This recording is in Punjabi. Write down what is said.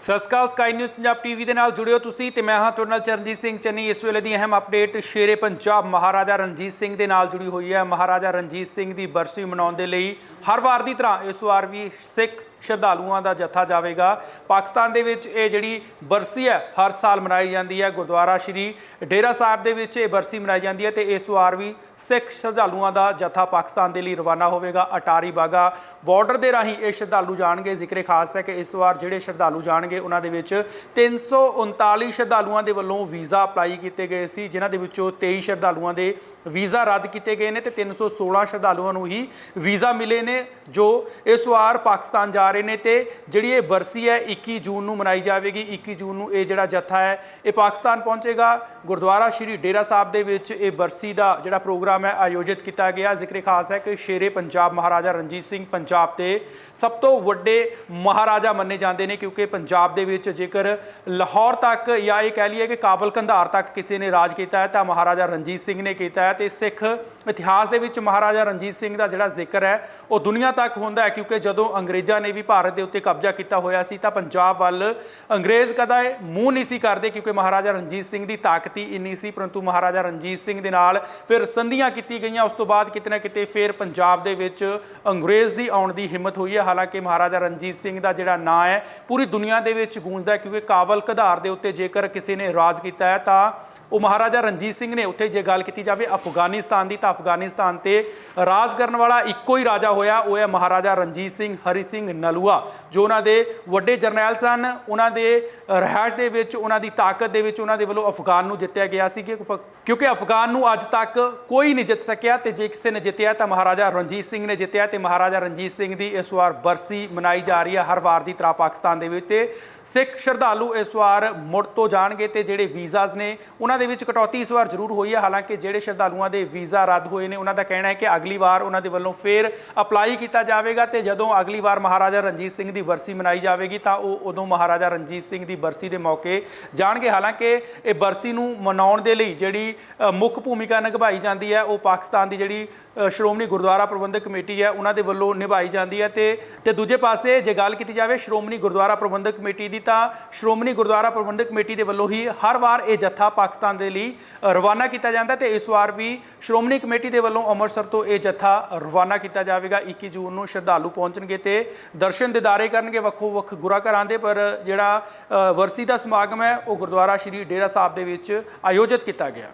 ਸਤਿ ਸ਼੍ਰੀ ਅਕਾਲ, ਸਕਾਈ ਨਿਊਜ਼ ਪੰਜਾਬ ਟੀਵੀ ਦੇ ਨਾਲ ਜੁੜਿਓ ਤੁਸੀਂ ਤੇ ਮੈਂ ਹਾਂ ਤੁਹਾਡੇ ਨਾਲ ਚਰਨਜੀਤ ਸਿੰਘ ਚੰਨੀ। ਇਸ ਵੇਲੇ ਦੀ ਅਹਿਮ ਅਪਡੇਟ ਸ਼ੇਰੇ ਪੰਜਾਬ ਮਹਾਰਾਜਾ ਰਣਜੀਤ ਸਿੰਘ ਦੇ ਨਾਲ ਜੁੜੀ ਹੋਈ ਹੈ। ਮਹਾਰਾਜਾ ਰਣਜੀਤ ਸਿੰਘ ਦੀ ਬਰਸੀ ਮਨਾਉਣ ਦੇ ਲਈ ਹਰ ਵਾਰ ਦੀ ਤਰ੍ਹਾਂ ਇਸ ਵਾਰ ਵੀ ਸਿੱਖ ਸ਼ਰਧਾਲੂਆਂ ਦਾ ਜੱਥਾ ਜਾਵੇਗਾ। ਪਾਕਿਸਤਾਨ ਦੇ ਵਿੱਚ ਇਹ ਜਿਹੜੀ ਬਰਸੀ ਹੈ, ਹਰ ਸਾਲ ਮਨਾਈ ਜਾਂਦੀ ਹੈ। ਗੁਰਦੁਆਰਾ ਸ਼੍ਰੀ ਡੇਰਾ ਸਾਹਿਬ ਦੇ ਵਿੱਚ ਇਹ ਬਰਸੀ ਮਨਾਈ ਜਾਂਦੀ ਹੈ ਤੇ ਇਸ ਵਾਰ ਵੀ ਸਿੱਖ ਸ਼ਰਧਾਲੂਆਂ ਦਾ ਜੱਥਾ ਪਾਕਿਸਤਾਨ ਦੇ ਲਈ ਰਵਾਨਾ ਹੋਵੇਗਾ। ਅਟਾਰੀ ਬਾਗਾ ਬਾਰਡਰ ਦੇ ਰਾਹੀਂ ਇਹ ਸ਼ਰਧਾਲੂ ਜਾਣਗੇ। ਜ਼ਿਕਰੇ ਖਾਸ ਹੈ ਕਿ ਇਸ ਵਾਰ ਜਿਹੜੇ ਸ਼ਰਧਾਲੂ ਜਾਣਗੇ, ਉਹਨਾਂ ਦੇ ਵਿੱਚ 339 ਸ਼ਰਧਾਲੂਆਂ ਦੇ ਵੱਲੋਂ ਵੀਜ਼ਾ ਅਪਲਾਈ ਕੀਤੇ ਗਏ ਸੀ, ਜਿਨ੍ਹਾਂ ਦੇ ਵਿੱਚੋਂ 23 ਸ਼ਰਧਾਲੂਆਂ ਦੇ ਵੀਜ਼ਾ ਰੱਦ ਕੀਤੇ ਗਏ ਨੇ ਤੇ 316 ਸ਼ਰਧਾਲੂਆਂ ਨੂੰ ਹੀ ਵੀਜ਼ਾ ਮਿਲੇ ਨੇ, ਜੋ ਇਸ ਵਾਰ ਪਾਕਿਸਤਾਨ ਜਾ ਰਹੇ ਨੇ ਤੇ ਜਿਹੜੀ ਇਹ ਬਰਸੀ ਹੈ 21 ਜੂਨ ਨੂੰ ਮਨਾਈ ਜਾਵੇਗੀ। 21 ਜੂਨ ਨੂੰ ਇਹ ਜਿਹੜਾ ਜੱਥਾ ਹੈ, ਇਹ ਪਾਕਿਸਤਾਨ ਪਹੁੰਚੇਗਾ। ਗੁਰਦੁਆਰਾ ਸ਼੍ਰੀ ਡੇਰਾ ਸਾਹਿਬ ਦੇ ਵਿੱਚ ਇਹ ਬਰਸੀ ਦਾ ਜਿਹੜਾ ਪ੍ਰੋਗਰਾਮ ਹੈ, ਆਯੋਜਿਤ ਕੀਤਾ ਗਿਆ। ਜ਼ਿਕਰੇ ਖਾਸ ਹੈ ਕਿ ਸ਼ੇਰੇ ਪੰਜਾਬ ਮਹਾਰਾਜਾ ਰਣਜੀਤ ਸਿੰਘ ਪੰਜਾਬ ਦੇ ਸਭ ਤੋਂ ਵੱਡੇ ਮਹਾਰਾਜਾ ਮੰਨੇ ਜਾਂਦੇ ਨੇ, ਕਿਉਂਕਿ ਪੰਜਾਬ ਦੇ ਵਿੱਚ ਜੇਕਰ ਲਾਹੌਰ ਤੱਕ ਜਾਂ ਇਹ ਕਹਿ ਲਈਏ ਕਿ ਕਾਬਲ ਕੰਧਾਰ ਤੱਕ ਕਿਸੇ ਨੇ ਰਾਜ ਕੀਤਾ ਹੈ, ਤਾਂ ਮਹਾਰਾਜਾ ਰਣਜੀਤ ਸਿੰਘ ਨੇ ਕੀਤਾ ਹੈ। ਤੇ ਸਿੱਖ ਇਤਿਹਾਸ ਦੇ ਵਿੱਚ ਮਹਾਰਾਜਾ ਰਣਜੀਤ ਸਿੰਘ ਦਾ ਜਿਹੜਾ ਜ਼ਿਕਰ ਹੈ, ਉਹ ਦੁਨੀਆ ਤੱਕ ਹੁੰਦਾ ਹੈ, ਕਿਉਂਕਿ ਜਦੋਂ ਅੰਗਰੇਜ਼ਾਂ ਨੇ ਵੀ ਭਾਰਤ ਦੇ ਉੱਤੇ ਕਬਜ਼ਾ ਕੀਤਾ ਹੋਇਆ ਸੀ, ਤਾਂ ਪੰਜਾਬ ਵੱਲ ਅੰਗਰੇਜ਼ ਕਦੇ ਮੂੰਹ ਨਹੀਂ ਸੀ ਕਰਦੇ ਕਿਉਂਕਿ ਮਹਾਰਾਜਾ ਰਣਜੀਤ ਸਿੰਘ ਦੀ ਤਾਕਤੀ ਇੰਨੀ ਸੀ, ਪਰੰਤੂ ਮਹਾਰਾਜਾ ਰਣਜੀਤ ਸਿੰਘ ਦੇ ਨਾਲ ਫਿਰ ਸੰਧੀਆਂ ਕੀਤੀ ਗਈਆਂ, ਉਸ ਤੋਂ ਬਾਅਦ ਕਿਤੇ ਨਾ ਕਿਤੇ ਫਿਰ ਪੰਜਾਬ ਦੇ ਵਿੱਚ ਅੰਗਰੇਜ਼ ਦੀ ਆਉਣ ਦੀ ਹਿੰਮਤ ਹੋਈ ਹੈ। ਹਾਲਾਂਕਿ ਮਹਾਰਾਜਾ ਰਣਜੀਤ ਸਿੰਘ ਦਾ ਜਿਹੜਾ ਨਾਂ ਹੈ, ਪੂਰੀ ਦੁਨੀਆ ਦੇ ਵਿੱਚ ਗੂੰਜਦਾ ਕਿਉਂਕਿ ਕਾਬਲ ਕਧਾਰ ਦੇ ਉੱਤੇ ਜੇਕਰ ਕਿਸੇ ਨੇ ਰਾਜ ਕੀਤਾ ਹੈ, ਤਾਂ ਉਹ ਮਹਾਰਾਜਾ ਰਣਜੀਤ ਸਿੰਘ ਨੇ ਉੱਥੇ ਜੇ ਗੱਲ ਕੀਤੀ ਜਾਵੇ ਅਫਗਾਨਿਸਤਾਨ ਦੀ ਤਾਂ ਅਫਗਾਨਿਸਤਾਨ ਤੇ ਰਾਜ ਕਰਨ ਵਾਲਾ ਇੱਕੋ ਹੀ ਰਾਜਾ ਹੋਇਆ, ਉਹ ਹੈ ਮਹਾਰਾਜਾ ਰਣਜੀਤ ਸਿੰਘ ਹਰੀ ਸਿੰਘ ਨਲੂਆ, ਜੋ ਉਹਨਾਂ ਦੇ ਵੱਡੇ ਜਰਨੈਲ ਸਨ, ਉਹਨਾਂ ਦੇ ਰਹਿائش ਦੇ ਵਿੱਚ, ਉਹਨਾਂ ਦੀ ਤਾਕਤ ਦੇ ਵਿੱਚ ਉਹਨਾਂ ਦੇ ਵੱਲੋਂ ਅਫਗਾਨ ਨੂੰ ਜਿੱਤਿਆ ਗਿਆ ਸੀ ਕਿਉਂਕਿ ਅਫਗਾਨ ਨੂੰ ਅੱਜ ਤੱਕ ਕੋਈ ਨਹੀਂ ਜਿੱਤ ਸਕਿਆ ਤੇ ਜੇ ਕਿਸੇ ਨੇ ਜਿੱਤਿਆ ਤਾਂ ਮਹਾਰਾਜਾ ਰਣਜੀਤ ਸਿੰਘ ਨੇ ਜਿੱਤਿਆ ਤੇ ਮਹਾਰਾਜਾ ਰਣਜੀਤ ਸਿੰਘ ਦੀ ਇਸ ਵਾਰ ਬਰਸੀ ਮਨਾਈ ਜਾ ਰਹੀ ਹੈ ਹਰ ਵਾਰ ਦੀ ਤਰ੍ਹਾਂ ਪਾਕਿਸਤਾਨ ਦੇ ਵਿੱਚ ਤੇ ਸਿੱਖ ਸ਼ਰਧਾਲੂ ਇਸ ਵਾਰ ਮੁੜ ਤੋਂ ਜਾਣਗੇ ਤੇ ਜਿਹੜੇ ਵੀਜ਼ਾਸ ਨੇ, ਉਹਨਾਂ ਦੇ ਵਿੱਚ ਕਟੌਤੀ ਇਸ ਵਾਰ ਜ਼ਰੂਰ ਹੋਈ ਹੈ। ਹਾਲਾਂਕਿ ਜਿਹੜੇ ਸ਼ਰਧਾਲੂਆਂ ਦੇ ਵੀਜ਼ਾ ਰੱਦ ਹੋਏ ਨੇ, ਉਹਨਾਂ ਦਾ ਕਹਿਣਾ ਹੈ ਕਿ ਅਗਲੀ ਵਾਰ ਉਹਨਾਂ ਦੇ ਵੱਲੋਂ ਫੇਰ ਅਪਲਾਈ ਕੀਤਾ ਜਾਵੇਗਾ ਤੇ ਜਦੋਂ ਅਗਲੀ ਵਾਰ ਮਹਾਰਾਜਾ ਰਣਜੀਤ ਸਿੰਘ ਦੀ ਬਰਸੀ ਮਨਾਈ ਜਾਵੇਗੀ ਤਾਂ ਉਹ ਉਦੋਂ ਮਹਾਰਾਜਾ ਰਣਜੀਤ ਸਿੰਘ ਦੀ ਬਰਸੀ ਦੇ ਮੌਕੇ ਜਾਣਗੇ। ਹਾਲਾਂਕਿ ਇਹ ਬਰਸੀ ਨੂੰ ਮਨਾਉਣ ਦੇ ਲਈ ਜਿਹੜੀ ਮੁੱਖ ਭੂਮਿਕਾ ਨਿਭਾਈ ਜਾਂਦੀ ਹੈ, ਉਹ ਪਾਕਿਸਤਾਨ ਦੀ ਜਿਹੜੀ ਸ਼੍ਰੋਮਣੀ ਗੁਰਦੁਆਰਾ ਪ੍ਰਬੰਧਕ ਕਮੇਟੀ ਹੈ, ਉਹਨਾਂ ਦੇ ਵੱਲੋਂ ਨਿਭਾਈ ਜਾਂਦੀ ਹੈ ਤੇ ਤੇ ਦੂਜੇ ਪਾਸੇ ਜੇ ਗੱਲ ਕੀਤੀ ਜਾਵੇ ਸ਼੍ਰੋਮਣੀ ਗੁਰਦੁਆਰਾ ਪ੍ਰਬੰਧਕ ਕਮੇਟੀ ਦੀ ਤਾਂ ਸ਼੍ਰੋਮਣੀ ਗੁਰਦੁਆਰਾ ਪ੍ਰਬੰਧਕ ਕਮੇਟੀ ਦੇ ਵੱਲੋਂ ਹੀ ਹਰ ਵਾਰ ਇਹ ਜੱਥਾ ਪਾਕਿਸਤਾਨ ਦੇ ਲਈ ਰਵਾਨਾ ਕੀਤਾ ਜਾਂਦਾ ਤੇ ਇਸ ਵਾਰ ਵੀ ਸ਼੍ਰੋਮਣੀ ਕਮੇਟੀ ਦੇ ਵੱਲੋਂ ਅੰਮ੍ਰਿਤਸਰ ਤੋਂ ਇਹ ਜੱਥਾ ਰਵਾਨਾ ਕੀਤਾ ਜਾਵੇਗਾ। 21 ਜੂਨ ਨੂੰ ਸ਼ਰਧਾਲੂ ਪਹੁੰਚਣਗੇ ਤੇ ਦਰਸ਼ਨ ਦਿਦਾਰੇ ਕਰਨਗੇ ਵੱਖੋ ਵੱਖ ਗੁਰਾ ਘਰਾਂ ਦੇ, ਪਰ ਜਿਹੜਾ ਵਰਸੀ ਦਾ ਸਮਾਗਮ ਹੈ, ਉਹ ਗੁਰਦੁਆਰਾ ਸ਼੍ਰੀ ਡੇਰਾ ਸਾਹਿਬ ਦੇ ਵਿੱਚ ਆਯੋਜਿਤ ਕੀਤਾ ਗਿਆ।